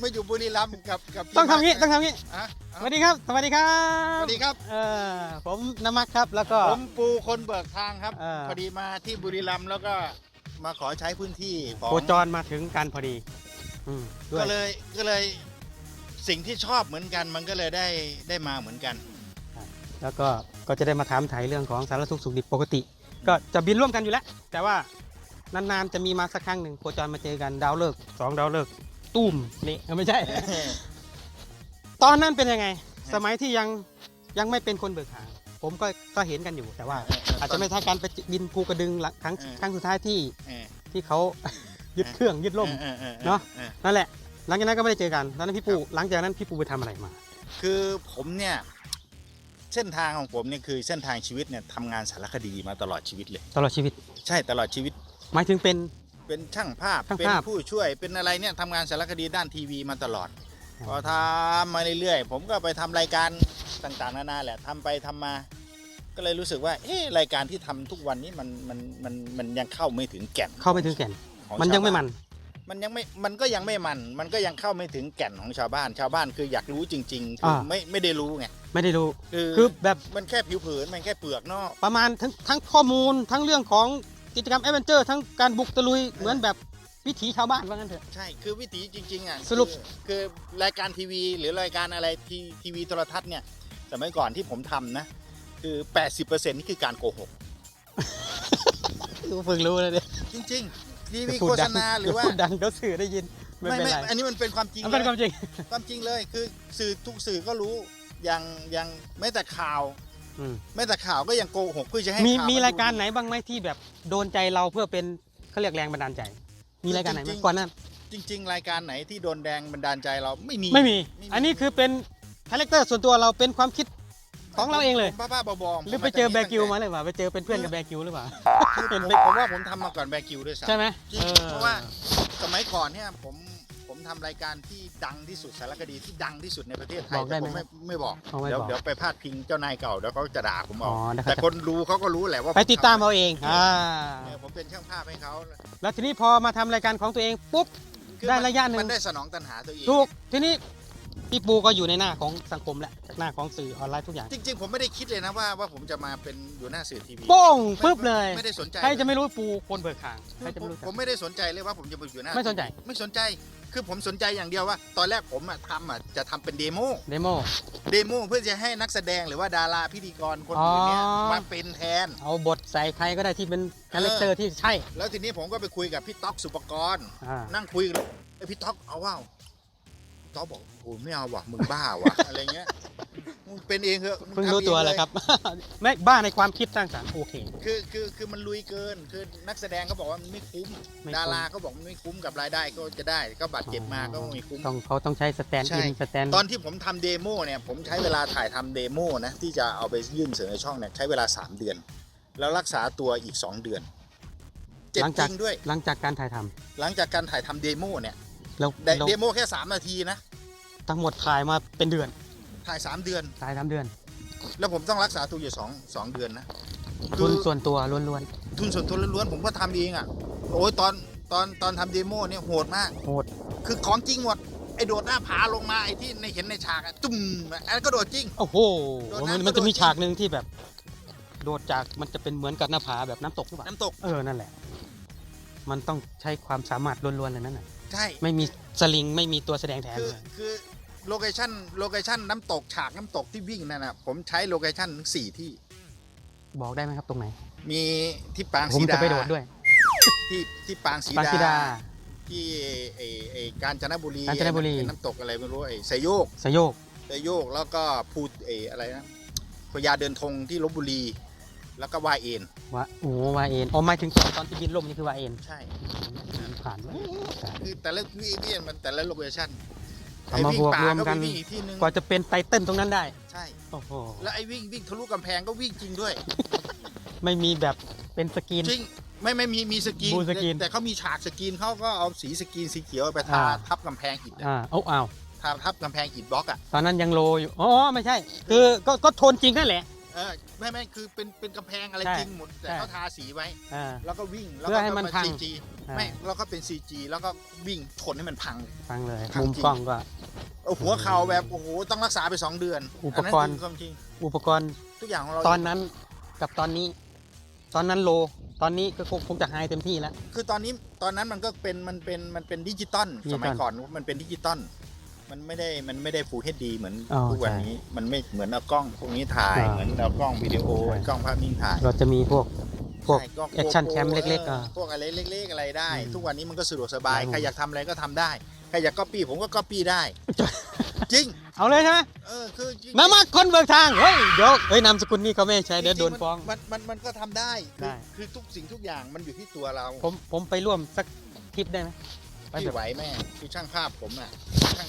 ไม่อยู่บุรีรัมย์กับกับพี่ต้องทำงี้ไม้ต้องทำงี้อะสวัสดีครับสวัสดีครับสวัสดีครับ เออผมน้ำมักครับแล้วก็ ผมปูคนเบิกทางครับเออพอดีมาที่บุรีรัมย์แล้วก็มาขอใช้พื้นที่ของโคจรมาถึงกันพอดีอืมด้วก็ยเลยก็เลยสิ่งที่ชอบเหมือนกันมันก็เลยได้ได้มาเหมือนกัน แล้วก็ก็จะได้มาถามไถ่เรื่องของสารทุกข์สุขดิบปกติ ก็จะบินร่วมกันอยู่แล้วแต่ว่านานๆจะมีมาสักครั้งหนึ่งโคจรมาเจอกันดาวเลิกษ์สองดาวเลิกษ์ ตุ้มเละเออไม่ใช่ ตอนนั้นเป็นยังไง สมัยที่ยังยังไม่เป็นคนเบิกทางผมก็ก็เห็นกันอยู่ แต่ว่า อาจจะไม่ทักการไปบินภูกระดึงหลังครั้งเออครั้งสุดท้ายที่เออที่เขายึดเครื่องยึดล่มออออออเนอะออนั่นแหละ หลังจากนั้นก็ไม่ได้เจอกันตอนนั้นพี่ปูหลังจากนั้นพี่ปูไปทำอะไรมา คือผมเนี่ยเส้นทางของผมเนี่ยคือเส้นทางชีวิตเนี่ยทำงานสารคดีมาตลอดชีวิตเลย ตลอดชีวิต ใช่ตลอดชีวิต หมายถึงเป็น เป็นช่างภาพช่างเป็นภาพผู้ช่วยเป็นอะไรเนี่ยทำงานสารคดีด้านทีวีมาตลอดอ๋อพอทำมาเรื่อยๆผมก็ไปทำรายการต่างๆนานาแหละทำไปทำมา ก็เลยรู้สึกว่าเอ๊ะรายการที่ทำทุกวันนี้มันมันมันมันยังเข้าไม่ถึงแก่นเข้าไม่ถึงแก่น ของมันยังไม่ชาวมัน มันยังไม่ มันก็ยังไม่มัน มันก็ยังเข้าไม่ถึงแก่นของชาวบ้าน ชาวบ้านคืออยากรู้จริงๆคืออา ไม่ไม่ได้รู้ไง ไม่ได้รู้ คือคือแบบมันแค่ผิวเผิน มันแค่เปลือกนอก ประมาณทั้งทั้งข้อมูลทั้งเรื่องของ กิจกรรมแอดเวนเจอร์ทั้งการบุกตะลุยเหมือนแบบวิถีชาวบ้านว่างั้นเถอะ ใช่คือวิถีจริงๆอะสรุป คือคือรายการทีวี หรือรายการอะไรทีทีวีโทรทัศน์เนี่ยสมัยก่อนที่ผมทำนะ คือ 80%นี่คือการโกหกรู้เพิ่งรู้เลยเนี่ยจริงๆทีวีพูโฆดษดังณาหรือว่า พูดดังเดี๋ยวสื่อได้ยินไม่ไม่เป็นไม่ไรอันนี้มันเป็นความจริงมันเป็นความเลยจริง ความจริงเลยคือสื่อทุกสื่อก็รู้อย่างอย่างแม้แต่ข่าว อืมแม้แต่ข่าวก็ยังโกหกเพื่อจะให้มีข่วมีนดู รายการไหนบ้างไหมที่แบบโดนใจเราเพื่อเป็นเขาเรียกแรงบันดาลใจ มีรายการไหนไหมจริงๆ ก่อนหนั้นจริง ๆ รายการไหนที่โดนแดงบันดาลใจเราไม่มี ไม่มีอันนี้คือเป็นคาแรคเตอร์ส่วนตัวเราเป็นความคิดของเราเองเลย บ้าบ้าๆบอๆหรือไปเจอแบร์กิวมาเลยเปล่าไปเจอเป็นเพื่อนกับแบร์กิวหรือเปล่า คือผมผมว่าผมทำมาก่อนแบร์กิวด้วยซ้ำใช่ไหมจริงออ เพราะว่าสมัยก่อนเนี่ยผม ผมทำรายการที่ดังที่สุดสารคดีที่ดังที่สุดในประเทศไทยบอกได้แต่ไหมผมไม่ไม่บอกเอาไม่เดี๋ยวบอกเดี๋ยวไปพาดพิงเจ้านายเก่าเดี๋ยวเขาจะด่าผมอ๋เอาอนะคแต่รับคนรู้เขาก็รู้แหละว่าไปติดตามผเอาเองอ่าทำเออผมเป็นช่างภาพให้เขาแล้วทีนี้พอมาทำรายการของตัวเองปุ๊บ คือได้มันระยะหนึ่ง มันได้สนองตัณหาตัวเอง ถูกทีนี้พี่ปูก็อยู่ในหน้าของสังคมแหละหน้าของสื่อออนไลน์ทุกอย่าง จริง ๆ ผมไม่ได้คิดเลยนะว่าว่าผมจะมาเป็นอยู่หน้าสื่อทีวีโป้งไม่ปึ๊บเลยไม่ได้สนใจใครจะไม่รู้ปูคนเบิกทางใครคือจะผมไม่รู้จักผมไม่ได้สนใจเลยว่าผมจะมาอยู่หน้าไม่สนใจ ไม่สนใจ คือผมสนใจอย่างเดียวว่า ตอนแรกผมอะทำอะจะทำเป็นเดโม เดโม เดโมเพื่อจะให้นักแสดงหรือว่าดาราพิธีกรคนอื่นเนี่ยอ๋อ มาเป็นแทน เอาบทใส่ใครก็ได้ที่เป็นคาแรคเตอร์ที่ใช่แล้วทีนี้ผมก็ไปคุยกับพี่ต๊อกสุปกรณ์ อ่านั่งคุยกันไอยพี่ต๊อกเอาว่า ต๊อกบอกโอ้ไม่เอาว่ะมึงบ้าว่ะอะไรเงี้ยมึงเป็นเองเถอะมึเพิ่งทำรู้เอตัวลเลยครับ ไม่บ้าในความคิดสร้างสรรค์โอเค คือคือคือมันลุยเกิน คือนักแสดงเขาบอกว่ามันไม่คุ้ม ไม่คุ้ม ดาราเขาบอกมันไม่คุ้มกับรายได้ก็จะได้ ก็บาดเจ็บมาก็ไม่คุ้ม ต้องเขาต้องใช้สแตนด์ใช่ อินสแตนตอนที่ผมทำเดโมเนี่ย ผมใช้เวลาถ่ายทำเดโมนะ ที่จะเอาไปยื่นเสนอช่องเนี่ยใช้เวลา 3 เดือน แล้วรักษาตัวอีก 2 เดือน เจ็บหลังจจากริงด้วย หลังจากการถ่ายทำ หลังจากการถ่ายทำเดโมเนี่ย แล้วได้แล้วเดโมแค่ 3 นาทีนะ ทั้งหมดถ่ายมาเป็นเดือนถ่าย 3 เดือนถ่ายทำเดือน แล้วผมต้องรักษาตัวอยู่2 2เดือนนะ ทุนคือส่วนตัวล้วนทุนส่วนตัวล้วนๆผมก็ทำเองอะ โอ้ยตอนตอนตอนทำเดโมเนี่ยโหดมาก ๆโหดคือของจริงหมด ไอ้โดดหน้าผาลงมาไอ้ที่ในเห็นในฉากอะจุ่มอันนั้นก็โดดจริง โอ้โหโดนมันน้ำมันจะมีกระโดดฉากหนึ่งที่แบบ โดดจากมันจะเป็นเหมือนกับหน้าผาแบบน้ำตกหรือเปล่าน้ำตก เออนั่นแหละ มันต้องใช้ความสามารถล้วนๆเลยนั่นน่ะ ใช่ไม่มีสลิงไม่มีตัวแสดงแทนคือเลยคือโลเคชั่นโลเคชั่นน้ำตกฉากน้ำตกที่วิ่งนั่นนะผมใช้โลเคชั่นถึงสี่ที่บอกได้ไหมครับตรงไหน มีที่ปางผมสีจะดาไปโดดด้วยที่ที่ปางสีปางสีดา ที่ไอไอกาญจนบุรีกาญจนบุรี ไอ้น้ำตกอะไรไม่รู้ไอไซโยกสยโยก ไซโยกแล้วก็พูไออะไรนะพญาเดินธงที่ลบบุรี แล้วก็วายเอ็นวะโอ้วาเอ็นอ๋อหมายถึงตอนตอนที่บินล่มนี่คือวาเอ็นใช่ ผ่านไว้คือแต่ละวิเวียนมันแต่ละโลเคชั่นเอามาบวกรวมกันวิ่งอีกที่นึงกว่าจะเป็นไตเติ้ลตรงนั้นได้ ใช่โอ้โหแล้วไอ้วิ่งวิ่งทะลุกำแพงก็วิ่งจริงด้วย ไม่มีแบบเป็นสกรีนจริงไม่ไม่มีมีสกรีนบูสกรีนแต่แต่เขามีฉากสกรีนเขาก็เอาสีสกรีนสีเขียวไปทาอ่าทับกำแพงอิฐอะอ่าเอาเอาทาทับกำแพงอิฐบล็อกอะตอนนั้นยังโลอยู่อ๋อไม่ใช่ คือก็ก็ทนจริงนั่นแหละเอเออไม่ไม่คือเป็นเป็นกำแพงอะไรใช่จริงหมดแต่ใช่ เขาทาสีไว้ อ่า แล้วก็วิ่งแล้วเพื่ก็อให้มันพังซีจีอ่า ไม่แล้วก็เป็นซีจีแล้วก็วิ่งชนให้มันพังฟังเลยทางมุมจริงกล้องก็ เอาหัวเข่าแบบโอ้โหต้องรักษาไปสองเดือนอุปกรณ์ นนั้นคือความจริงอุปกรณ์ทุกอย่างของเราตอนนั้นกับตอนนี้ ตอนนั้นโล ตอนนี้ก็คงคงจะไฮเต็มที่แล้ว คือตอนนี้ตอนนั้นมันก็เป็นมันเป็นมันเป็นดิจิตอลดิจิสตอลมัยก่อนมันเป็นดิจิตอล มันไม่ได้มันไม่ได้ฟูลเฮดดีเหมือนอ๋อทุกวันใช่นี้มันไม่เหมือนเอากล้องพวกนี้ถ่ายอ่า เหมือนเอากล้องวิดีโอใช่กล้องภาพนิ่งถ่ายเราจะมีพวกพวก ใช่กล้อง action GoPro cam เล็กๆอออะ พวกอะไรเล็ก ๆ อะไรได้ อืมทุกวันนี้มันก็สะดวกสบาย ครับผมใครอยากทำอะไรก็ทำได้ ใครอยากก๊อปปี้ผมก็ก๊อปปี้ได้ จริง เอาเลยใช่ไหมเออคือจริงมามาคนเบิกทางเฮ้ยเดี๋ยวเฮ้ยนามสกุลนี่เขาไม่ให้ใช้เดี๋ยวโดนฟ้อง มันมันมันก็ทำได้คือได้ คือทุกสิ่งทุกอย่างมันอยู่ที่ตัวเราผมผมไปร่วมสักทริปได้ไหมไปพี่แบบไหวแม่คือช่างภาพผมอะช่าง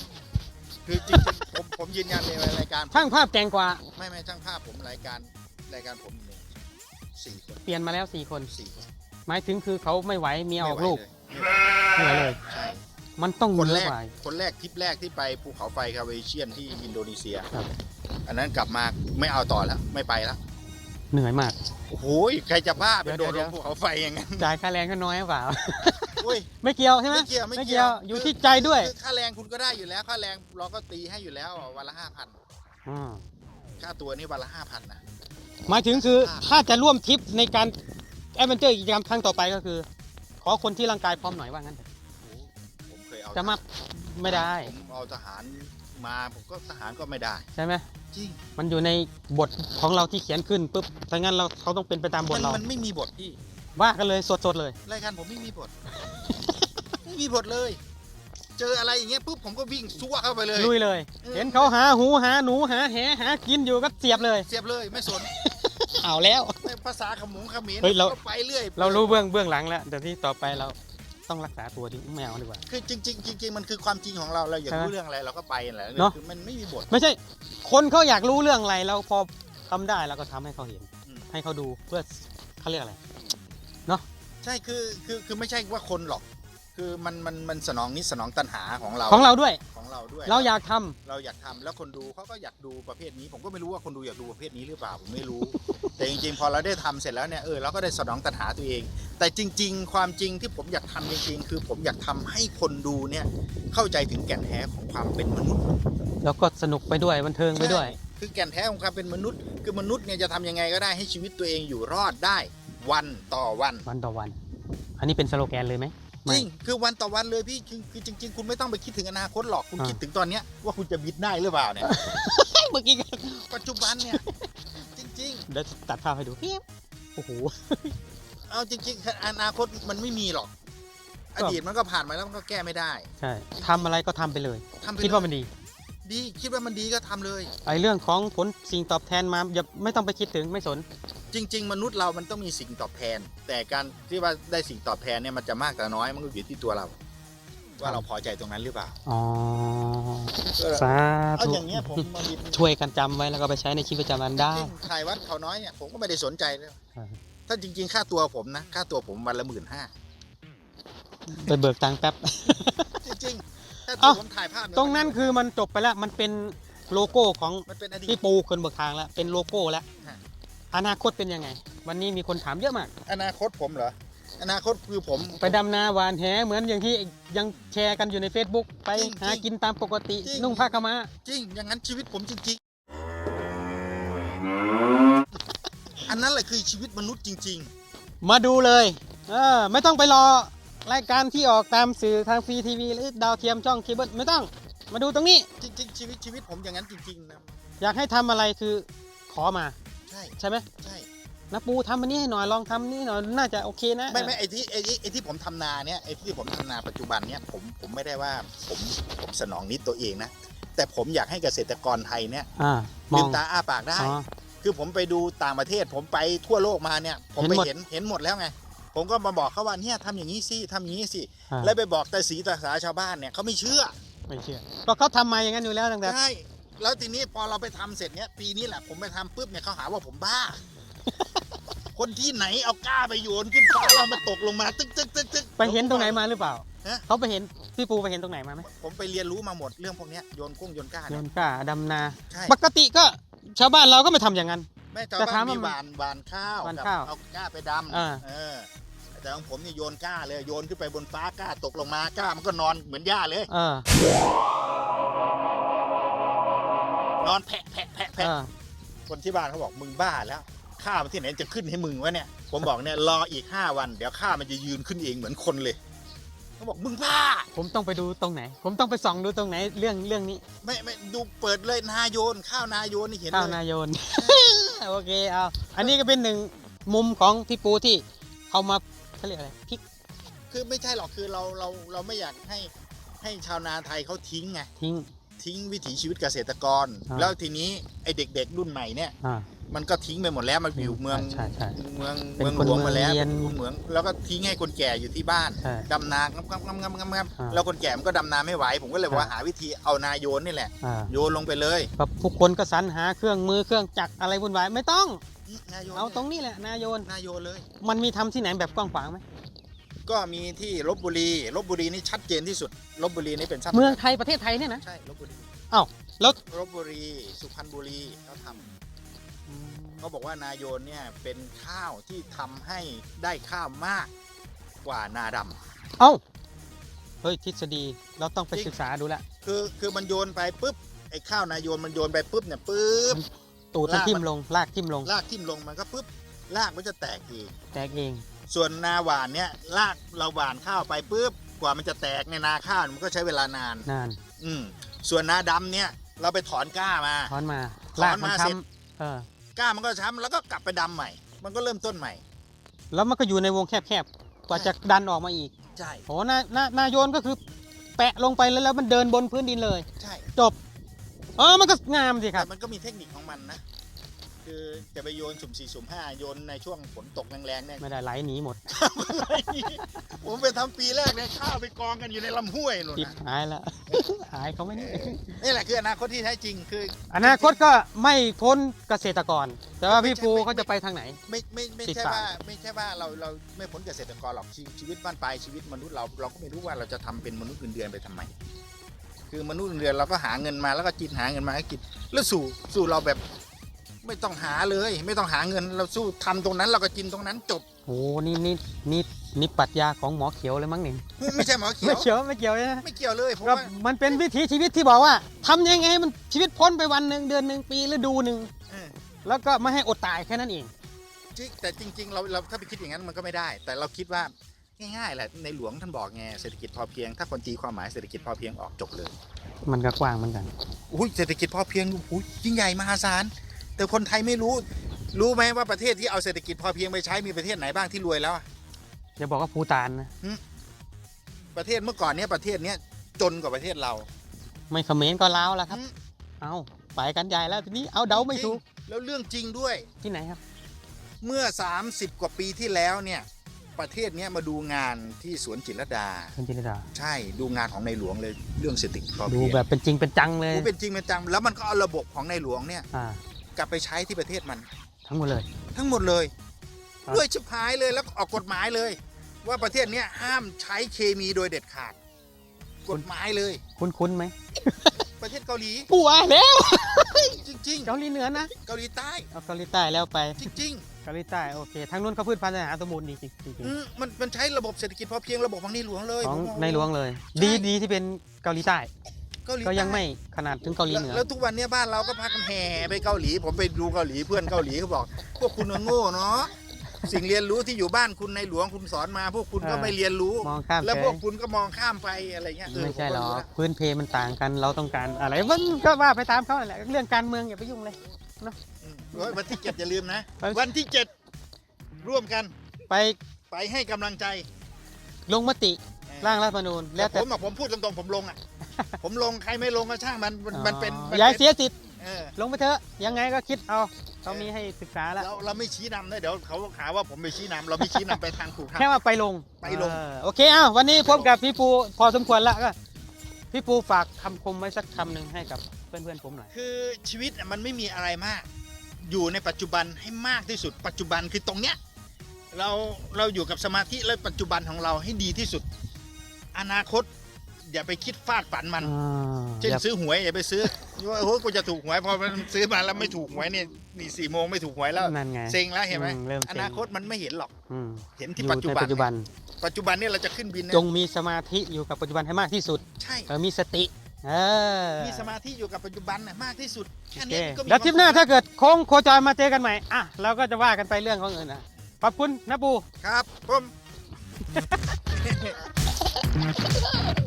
คือจริงๆผมผมยืนยันในรายการช่างภาพแกงกว่า ไม่ไม่ช่างภาพผมรายการรายการผมเนี่ยสี่คนเปลี่ยนมาแล้วสี่คน สี่คนหมายถึงคือเขาไม่ไหวเมียออกไม่ไหวลูกเลยไม่ไหวเลย ใช่ มันต้องคนเนื้แรอกไหวคนแรกทริปแรกที่ไปภูเขาไฟคาเวเชียนที่อินโดนีเซีย ครับ อันนั้นกลับมาไม่เอาต่อแล้ว ไม่ไปแล้วเหนื่อยมาก โอ้โหใครจะบ้าเป็นโดดเดี๋ลยวงภูเขาไฟอย่างนั้น จ่ายค่าแรงก็น้อยหรือเปล่าโอ้ย ไม่เกี่ยวใช่ไหมไม่เกี่ยวไม่ไม่เกี่เกี่ยยววอยู่ที่ใจด้วย คือค่าแรงคุณก็ได้อยู่แล้ว ค่าแรงเราก็ตีให้อยู่แล้ว วันละห้าพันอืมค่าตัวนี่วันละห้าพันนะ หมายถึงคือถ้าจะร่วมทริปในการแอดเวนเจอร์กิจกรรมครั้งต่อไปก็คือ ขอคนที่ร่างกายพร้อมหน่อยว่างั้นเถอะโอ้โหผมเคยเอาจะมาไม่ได้ผมเอาทหารมาผมก็ทหารก็ไม่ได้ ใช่ไหมจริง มันอยู่ในบทของเราที่เขียนขึ้นปุ๊บถ้างั้นเราเขาต้องเป็นไปตามบมัทนเรา มันไม่มีบทพี่ ว่ากันเลยสดๆเลย รายการผมไม่มีบท ไม่มีบทเลย เจออะไรอย่างเงี้ยปุ๊บผมก็วิ่งซั่วเข้าไปเลย ลุยเลย เออ เห็นเขาหาหูหาหนูหาแหหากินอยู่ก็เสียบเลย เสียบเลยไม่สนเอาแล้ว ไม่ภาษาขมุงเขมิ้นเฮ้ยเรา ก็ไปเรื่อยเรารู้เบื้องเบื้องหลังแล้วเดี๋ยวที่ต่อไปเราต้องรักษาตัวดีไม่เอาดีกว่า คือจริงๆจริงๆมันคือความจริงของเราเราอยากใช่ไหมรู้เรื่องอะไรเราก็ไปแหละเนอะ คือมันไม่มีบท ไม่ใช่ คนเขาอยากรู้เรื่องอะไรเราพอทำได้เราก็ทำให้เขาเห็น อืม ให้เขาดูเพื่อเขาเรียกอะไร ใช่คือคือคือไม่ใช่ว่าคนหรอก คือมันมันมันสนองนิดสนองตัณหาของเราของเราด้วย ของเราด้วยเราอยากทำเราอยากทำแล้วคนดูเขาก็อยากดูประเภทนี้ ผมก็ไม่รู้ว่าคนดูอยากดูประเภทนี้หรือเปล่าผมไม่รู้ แต่จริงๆ พอเราได้ทำเสร็จแล้วเนี่ยเออเราก็ได้สนองตัณหาตัวเอง แต่จริง ๆ ความจริงที่ผมอยากทำจริงๆ คือผมอยากทำให้คนดูเนี่ยเข้าใจถึงแก่นแท้ของความเป็นมนุษย์ แล้วก็สนุกไปด้วยบันเทิงไปด้วย ใช่คือแก่นแท้ของความเป็นมนุษย์ คือมนุษย์เนี่ยจะทำยังไงก็ได้ให้ชีวิตตัวเองอยู่รอดได้ วันต่อวันวันต่อวัน อันนี้เป็นสโลแกนเลยไหมจไม่ ริงคือวันต่อวันเลยพี่คือคือจริง ๆ คุณไม่ต้องไปคิดถึงอนาคตหรอกคุณอ่า คิดถึงตอนเนี้ยว่าคุณจะบิดได้หรือเปล่าเนี่ย เมื่อกี้ก็ปัจจุบันเนี่ย จริงๆเดี๋ยวตัดภาพให้ดูเปี๊ยบโอ้โหเอาจริงๆอนาคตมันไม่มีหรอกก็อดีตมันก็ผ่านมาแล้วมันก็แก้ไม่ได้ใช่ทำอะไรก็ทำไปเลย ทำไปคิดว่ามันเลยดี ดีคิดว่ามันดีก็ทำเลย ไอ้เรื่องของผลสิ่งตอบแทนมาอย่าไม่ต้องไปคิดถึงไม่สน จริง ๆ มนุษย์เรามันต้องมีสิ่งตอบแทน แต่การที่ว่าได้สิ่งตอบแทนเนี่ยมันจะมากแต่น้อยมันก็อยู่ที่ตัวเรา ว่าเราพอใจตรงนั้นหรือเปล่าอ๋อเออสาเอาธุอย่างเงี้ยผมมาบินช่วยกันจำไว้แล้วก็ไปใช้ในชีวิตประจำวันได้จริงถ่ายวัดเขาน้อยเนี่ยผมก็ไม่ได้สนใจเลยใช่ถ้าจริง ๆ ค่าตัวผมนะค่าตัวผมวันละหมื่นห้าไปเบิกตังค์แป๊บ จริงๆถ้าตัวเอ้า ผมถ่ายภาพเยตรงนั้นคือมันจบไปแล้ว มันเป็นโลโก้ของมันเป็นอดีพี่ตปูคนเบิกทางแล้ว เป็นโลโก้แล้ว ฮะ อนาคตเป็นยังไง วันนี้มีคนถามเยอะมาก อนาคตผมเหรอ อนาคตคือผม ไปดำนาหวานแหเหมือนอย่างที่ยังแชร์กันอยู่ใน Facebook ไปจริงหากินตามปกติ จริง นุ่งผ้าขาวม้าจริง อย่างนั้นชีวิตผมจริงๆ อันนั้นแหละคือชีวิตมนุษย์จริง มาดูเลยเออไม่ต้องไปรอรายการที่ออกตามสื่อทางฟรีทีวีหรือดาวเทียมช่องเคเบิลไม่ต้อง มาดูตรงนี้ ๆ จริง ๆ ชีวิตชีวิตผมอย่างนั้นจริง ๆ นะ อยากให้ทำอะไรคือขอมา ใช่ใช่ไหมใช่นะปูทำอันนี้ให้หน่อยลองทำนี่หน่อยน่าจะโอเคนะไม่ไม่ไอ้ที่ไอ้ที่ไอ้ที่ผมทำนาเนี่ยไอ้ที่ผมทำนาปัจจุบันเนี่ยผมผมไม่ได้ว่าผมผมสนองนิดตัวเองนะ แต่ผมอยากให้เกษตรกรไทยเนี่ยอ่ามลืองมตาอ้าปากได้ อ๋อ คือผมไปดูต่างประเทศ ผมไปทั่วโลกมาเนี่ย ผมไปเห็นหมดเห็นเห็นหมดแล้วไง ผมก็มาบอกเขาว่าเนี่ยทำอย่างนี้สิทำอย่างนี้สิอ่า แล้วไปบอกแต่สีตาสาชาวบ้านเนี่ยเขาไม่เชื่อไม่เชื่อก็เขาทำมาอย่างนั้นอยู่แล้วตั้งแต่ ใช่ แล้วทีนี้พอเราไปทำเสร็จเนี้ยปีนี้แหละผมไปทำปุ๊บเนี่ยเขาหาว่าผมบ้า คนที่ไหนเอากล้าไปโยนขึ้นฟ้าแล้วมาตกลงมาตึกตึกตึกตึกไปเห็นตรงไหนมาหรือเปล่าฮะเขาไปเห็นพี่ปูไปเห็นตรงไหนมาไหมผมไปเรียนรู้มาหมดเรื่องพวกเนี้ยโยนกุ้งโยนก้าโยเนี่ยนกล้าดำนาใช่ปกติก็ชาวบ้านเราก็ไม่ทำอย่างนั้นแม่ชาวแต่บ้าถามนว่ามีหวานหวานข้าวหวานกับข้าวเอาก้าไปดอ่าำเออแต่ของผมนี่โยนก้าเลยโยนขึ้นไปบนฟ้าก้าตกลงมาก้ามันก็นอนเหมือนหญ้าเลยเออ นอนแผะแผะแผะเอแผะอคนที่บ้านเขาบอกมึงบ้าแล้ว ข้าวมันที่ไหนจะขึ้นให้มึงวะเนี่ย ผมบอกเนี่ยรออีก5วัน เดี๋ยวข้าวมันจะยืนขึ้นเองเหมือนคนเลยเขาบอกมึงบ้า ผมต้องไปดูตรงไหน ผมต้องไปส่องดูตรงไหนเรื่องเรื่องนี้ไม่ไม่ดูเปิดเลยนาโยน ข้าวนาโยนนี่เห็นข้าวเลยนายโยน โอเคเอาอันนี้ก็เป็นหนึ่งมุมของพี่ปูที่เอามาเขาเรียกอะไรพลิกคือไม่ใช่หรอกคือเราเราเราไม่อยากให้ให้ชาวนาไทยเขาทิ้งไง ทิ้ง ทิ้งวิถีชีวิตเกษตรกร อ่า แล้วทีนี้ไอเด็ก ๆ รุ่นใหม่เนี่ยอ่า มันก็ทิ้งไปหมดแล้วมันอยู่เมืองใช่ใช่เมืองเป็นเมืองคนหลวงมาแล้วเมืองเรียนเป็นคนเมืองแล้วก็ทิ้งให้คนแก่อยู่ที่บ้านใช่ดำนางำงำงำงำงำงอ่าแล้วคนแก่มันก็ดำนาไม่ไหว ผมก็เลยบอกว่าอ่าหาวิธีเอานาโยนนี่แหละอ่าโยนลงไปเลยแบบทุกคนก็สรรหาเครื่องมือเครื่องจักรอะไรวุ่นวายไม่ต้องอืมนาโยนเอาตรงนี้แหละนายโยน นาโยนเลย มันมีทำที่ไหนแบบกว้างขวางไหม ก็มีที่ลบบุรีลบบุรีนี่ชัดเจนที่สุดลบบุรีนี่เป็นชัดเมืองไทยประเทศไทยเนี่ยนะ ใช่ลบบุรีอ้าวแล้ว ลบบุรีสุพรรณบุรีเขาทำเขาบอกว่านาโยนเนี่ยเป็นข้าวที่ทำให้ได้ข้าวมากกว่านาดำ เอ้าเฮ้ยทฤษฎีเราต้องไปจริง ศึกษาดูละคือคือมันโยนไปปุ๊บไอ้ข้าวนาโยนมันโยนไปปุ๊บเนี่ยปุ๊บ ตูดมันลาก ทิ่มมันลงลากทิ่มลง ลากทิ่มลงมันก็ปุ๊บลากมันจะแตกเองแตกเอง ส่วนนาหวานเนี่ยลากเราหวานข้าวไปปุ๊บกว่ามันจะแตกในนาข้าวมันก็ใช้เวลานาน นานอืมส่วนนาดำเนี่ยเราไปถอนก้ามา ถอนมาถอนลากมันมาเสร็จช้ำเออ ก้ามันก็ช้ำแล้วก็กลับไปดำใหม่ มันก็เริ่มต้นใหม่ แล้วมันก็อยู่ในวงแคบๆ กว่าจะดันออกมาอีกใช่โอ้นานานาโยนก็คือ แปะลงไปแล้วแล้วมันเดินบนพื้นดินเลย ใช่จบ เออ มันก็งามสิคแต่รับ มันก็มีเทคนิคของมันนะ คือจะไปโยนสุ่มสี่สุ่มห้าโยนในช่วงฝนตกแรงๆเนี่ยไม่ได้ไหลหนีหมด ผมไปทำปีแรกเนี่ยข้าวไปกองกันอยู่ในลำห้วยนู่นติดนะหายแล้วหายเขาไหม่นี่นี่แหละคืออนาคตที่แท้จริงคือ อนาคตก็ไม่พ้นเกษตรกร แต่ว่าพี่ปูเขาจะไปทางไหน ไม่ไม่ไม่ติดใช่ปากว่าไม่ใช่ว่าเราเราไม่พ้นเกษตรกรหรอกชีชีวิตบ้านปลายชีวิตมนุษย์เราเราก็ไม่รู้ว่าเราจะทำเป็นมนุษย์เงินเดือนไปทำไม คือมนุษย์เงินเดือนเราก็หาเงินมาแล้วก็กินหาเงินมาให้กินแล้วสู่สู่เราแบบ ไม่ต้องหาเลย ไม่ต้องหาเงินเราสู้ทำตรงนั้นเราก็กินตรงนั้นจบโอ้นี่นี่นี่นี่ปรัชญาของหมอเขียวเลยมั้งนี่ไม่ใช่หมอเขีไม่ยวเขียวไม่เกี่ยวเลยนะไม่เกี่ยวเลยผมก็ว่ามันเป็นวิถีชีวิตที่บอกว่าทำยังไงให้มันชีวิตพ้นไปวันหนึ่งเดือนหนึ่งปีฤดูหนึ่งเออแล้วก็ไม่ให้อดตายแค่นั้นเองจริงแต่จริง ๆ เราเราถ้าไปคิดอย่างนั้นมันก็ไม่ได้ แต่เราคิดว่าง่ายๆแหละในหลวงท่านบอกไงเศรษฐกิจพอเพียง ถ้าคนตีความหมายเศรษฐกิจพอเพียงออกจบเลย มันก็กว้างเหมือนกันอุ้ยเศรษฐกิจพอเพียงอุ้ยยิ่งใหญ่มหาศาล แต่คนไทยไม่รู้ รู้ไหมว่าประเทศที่เอาเศรษฐกิจพอเพียงไปใช้มีประเทศไหนบ้างที่รวยแล้วอะอย่าบอกว่าภูตานนะประเทศเมื่อก่อนเนี้ยประเทศเนี้ยจนกว่าประเทศเรา ไม่เขมรก็ลาวแล้วครับ อืม เอาไปกันใหญ่แล้วทีนี้เอาเดาไม่ถูกจริงแล้วเรื่องจริงด้วย ที่ไหนครับ เมื่อ 30 กว่าปีที่แล้วเนี่ย ประเทศเนี้ยมาดูงานที่สวนจิตรลดา คุณจินดาใช่ดูงานของในหลวงเลยเรื่องเศรษฐกิจพอดูเพียงแบบเป็นจริงเป็นจังเลย โอ้เป็นจริงเป็นจังแล้วมันก็เอาระบบของในหลวงเนี่ย อ่า กลับไปใช้ที่ประเทศมัน ทั้งหมดเลย ทั้งหมดเลย ครับ ด้วยชิบหายเลยแล้วก็ออกกฎหมายเลย ว่าประเทศเนี้ยห้ามใช้เคมีโดยเด็ดขาด กฎหมายเลย คุ้นๆไหมประเทศเกาหลีปูอะแล้วจริง เกาหลีเหนือนะๆ เกาหลีใต้เอาเกาหลีใต้แล้วไปจริง เกาหลีใต้โอเคทางนู้นเขาพืชพันธุ์อาหารสมบูรณ์ดีจริงจริงๆอืมมันมันใช้ระบบเศรษฐกิจพอเพียงระบบของในหลวงเลยของผมว่าในหลวงเลยใช่ดีดีที่เป็นเกาหลีใต้ เกาหลีก็ยังใต้ไม่ขนาดถึงเกาหลีแล้วเหนือแล้วทุกวันเนี้ยบ้านเราก็พากันแห่ไปเกาหลี ผมไปดูเกาหลีเพื่อนเกาหลีเขาบอก พวกคุณมันโง่เนาะสิ่งเรียนรู้ที่อยู่บ้านคุณในหลวงคุณสอนมา พวกคุณก็เออไม่เรียนรู้มองข้ามแล้วเฉพวยกคุณก็มองข้ามไปอะไรเงี้ยเออไม่ใช่หรผอกรู้แล้วพื้นเพมันต่างกันเราต้องการอะไรมันก็ว่าไปตามเขาแหละเรื่องการเมืองอย่าไปยุ่งเลยอืมโอ้ยวันที่เจ็ดอย่าลืมนะวันวันที่เจ็ดร่วมกันไปไปให้กำลังใจ ลงมติ ร่างรัฐธรรมนูญแล้วผแต่มอะผมพูดตรงๆผมลงอะ ผมลงใครไม่ลงก็ช่างมันมันมันเป็นอ๋อมันอย่าให้เป็นเสียสิทธิ์เออ ลงไปเถอะ ยังไงก็คิดเอาเขามีให้ศึกษาแล้ว เราเราไม่ชี้นำนะเดี๋ยวเขาหาว่าผมไปชี้นำเราไม่ชี้นำไปทางถูกทาง แค่ว่าไปลงไปลง เออโอเคอ้าววันนี้พบกับพี่ปูพอสมควรแล้วก็ พี่ปูฝากคำคมไว้สักคำหนึ่งให้กับเพื่อนๆผมหน่อย คือชีวิตอะมันไม่มีอะไรมาก อยู่ในปัจจุบันให้มากที่สุด ปัจจุบันคือตรงเนี้ยเราเราอยู่กับสมาธิและปัจจุบันของเราให้ดีที่สุด อนาคต อย่าไปคิดฟาดฝันมันอ่าเช่นอย่าซื้อหวยอย่าไปซื้อว่าโอ้โหกูจะถูกหวยพอมันซื้อมาแล้วไม่ถูกหวยเนี่ยนี่สี่โมงไม่ถูกหวยแล้วนั่นไงเซ็งแล้วเห็นไหมอืมเริ่มเซ็องนาคตมันไม่เห็นหรอกอืมเห็นอที่ยู่ปัจจุในบันปัจจุบัน ปัจจุบันเนี่ยเราจะขึ้นบินนะจงมีสมาธิอยู่กับปัจจุบันให้มากที่สุดใช่เออมีสติเออมีสมาธิอยู่กับปัจจุบันน่ะมากที่สุดแค่โอเคนี้ก็มีแล้วทริปหน้าควมสุขถ้าเกิดโค้งโคจรมาเจอกันใหม่อะเราก็จะว่ากันไปเรื่องของอื่นนะขอบคุณนะปู ครับผม Oh, my God.